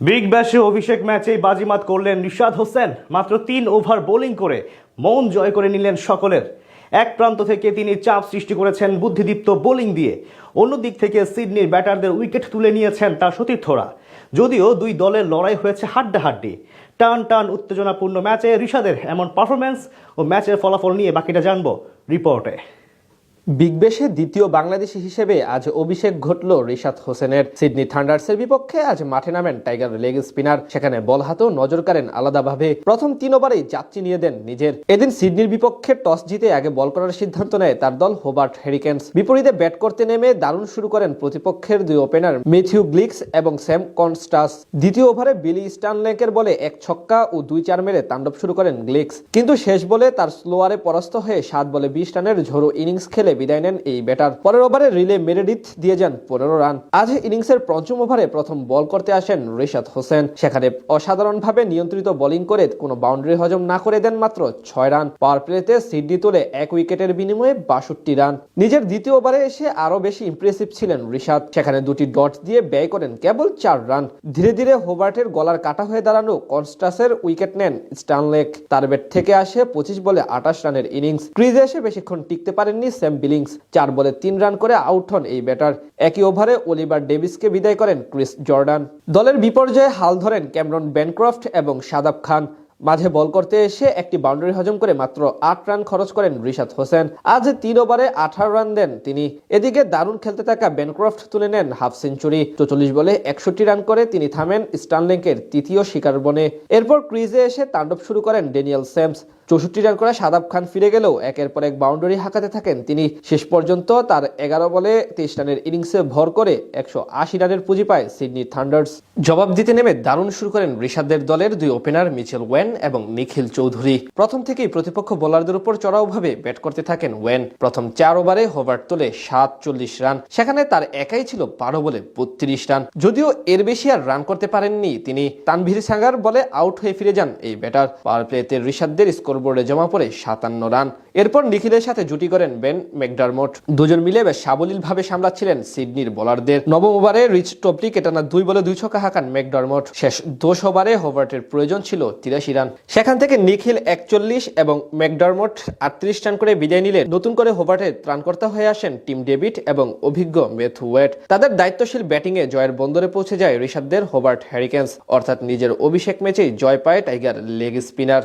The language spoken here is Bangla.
বিগ ব্যাশে অভিষেক ম্যাচেই বাজিমাত করলেন নিশাদ হোসেন। মাত্র তিন ওভার বোলিং করে মন জয় করে নিলেন সকলের। এক প্রান্ত থেকে তিনি চাপ সৃষ্টি করেছেন বুদ্ধিদীপ্ত বোলিং দিয়ে। অন্য দিক থেকে সিডনির ব্যাটারদের উইকেট তুলে নিয়েছেন তার সতীর্থরা। যদিও দুই দলের লড়াই হয়েছে হাড্ডাহাড্ডি। টান টান উত্তেজনাপূর্ণ ম্যাচে ঋষাদের এমন পারফরম্যান্স ও ম্যাচের ফলাফল নিয়ে বাকিটা জানব রিপোর্টে। বিগ ব্যাশে দ্বিতীয় বাংলাদেশি হিসেবে আজ অভিষেক ঘটল রিশাদ হোসেনের। সিডনি থান্ডার্সের বিপক্ষে আজ মাঠে নামেন টাইগার লেগ স্পিনার। সেখানে বল হাতেও নজর কাড়েন আলাদাভাবে। প্রথম তিন ওভারেই যাত্রী নিয়ে দেন নিজের। এদিন সিডনির বিপক্ষে টস জিতে আগে বল করার সিদ্ধান্ত নেয় তার দল হোবার্ট হেরিকেন্স। বিপরীতে ব্যাট করতে নেমে দারুণ শুরু করেন প্রতিপক্ষের দুই ওপেনার মেথিউ গ্লিক্স এবং স্যাম কনস্টাস। দ্বিতীয় ওভারে বিলি স্টানলেকের বলে এক ছক্কা ও দুই চার মেরে তাণ্ডব শুরু করেন গ্লিক্স। কিন্তু শেষ বলে তার স্লোয়ারে পরাস্ত হয়ে সাত বলে বিশ রানের ঝোড়ো ইনিংস খেলে বিদায় নেন এই ব্যাটার। পরের ওভারে রিলে মেরেডিথ দিয়ে যান পনেরো রান। আজ ইনিংসের পঞ্চম ওভারে প্রথম বল করতে আসেন রিশাদ হোসেন। সেখানে অসাধারণভাবে নিয়ন্ত্রিত বোলিং করে কোনো বাউন্ডারি হজম না করে দেন মাত্র ছয় রান। পাওয়ার প্লেতে সিডনি তুলে এক উইকেটের বিনিময়ে বাষট্টি রান। নিজের দ্বিতীয় ওভারে এসে আরও বেশি ইমপ্রেসিভ ছিলেন রিশাদ। সেখানে দুটি ডট দিয়ে ব্যয় করেন কেবল চার রান। ধীরে ধীরে হোবার্টের গলার কাটা হয়ে দাঁড়ানো কনস্টাসের উইকেট নেন স্টানলেক তার ব্যাট থেকে আসে পঁচিশ বলে আঠাশ রানের ইনিংস। ক্রিজে এসে বেশিক্ষণ টিকতে পারেননি স্যাম বিলিংস চার বলে তিন রান করে আউট হন এই ব্যাটার। একই ওভারে অলিভার ডেভিসকে বিদায় করেন ক্রিস জর্ডান। দলের বিপর্যয়ে হাল ধরেন ক্যামরন ব্যানক্রফট এবং সাদাব খান। মাঝে বল করতে এসে একটি বাউন্ডারি হজম করে মাত্র আট রান খরচ করেন রিশাদ হোসেন। আজ তিন ওভারে আঠারো রান দেন তিনি। এদিকে দারুণ খেলতে থাকা বেনক্রফট তুলে নেন হাফ সেঞ্চুরি। চৌচল্লিশ বলে একষট্টি রান করে তিনি থামেন স্টানলিংকের তৃতীয় শিকার বনে। এরপর ক্রিজে এসে তাণ্ডব শুরু করেন ড্যানিয়েল স্যামস। চৌষট্টি রান করে সাদাব খান ফিরে গেলেও একের পর এক বাউন্ডারি হাঁকাতে থাকেন তিনি। শেষ পর্যন্ত তার এগারো বলে তেইশ রানের ইনিংসে ভর করে একশো আশি রানের পুঁজি পায় সিডনি থান্ডার্স। জবাব দিতে নেমে দারুণ শুরু করেন ঋষাদের দলের দুই ওপেনার মিচেল ওয়েন এবং নিখিল চৌধুরী। প্রথম থেকেই প্রতিপক্ষ বোলারদের উপর চড়াওভাবে ব্যাট করতে থাকেন ওয়েন। প্রথম চার ওভারে হোভার্ট তোলে সাতচল্লিশ রান, সেখানে তার একাই ছিল বারো বলে বত্রিশ রান। যদিও এর বেশি আর রান করতে পারেননি তিনি। তানভীর সাঙ্গার বলে আউট হয়ে ফিরে যান এই ব্যাটার। পাওয়ার প্লেতে ঋষাদদের স্কোরবোর্ডে জমা পড়ে সাতান্ন রান। এরপর নিখিলের সাথে জুটি করেন বেন ম্যাকডারমট। দুজন মিলে বেশ সাবলীল ভাবে সামলাচ্ছিলেন সিডনির বোলারদের। নবম ওভারে রিচ টপলি কেটানা দুই বলে দুই ছক্কা হাঁকান ম্যাকডারমট। শেষ দোষ ওভারে হোভার্টের প্রয়োজন ছিল তিরাশি রান। সেখান থেকে নিখিল একচল্লিশ এবং ম্যাকডারমট আটত্রিশ রান করে বিদায় নিলে নতুন করে হোভার্টের ত্রাণকর্তা হয়ে আসেন টিম ডেভিড এবং অভিজ্ঞ মেথু ওয়েট। তাদের দায়িত্বশীল ব্যাটিংয়ে জয়ের বন্দরে পৌঁছে যায় ঋষাদদের হোভার্ট হ্যারিকেন্স। অর্থাৎ নিজের অভিষেক ম্যাচেই জয় পায় টাইগার লেগ স্পিনার।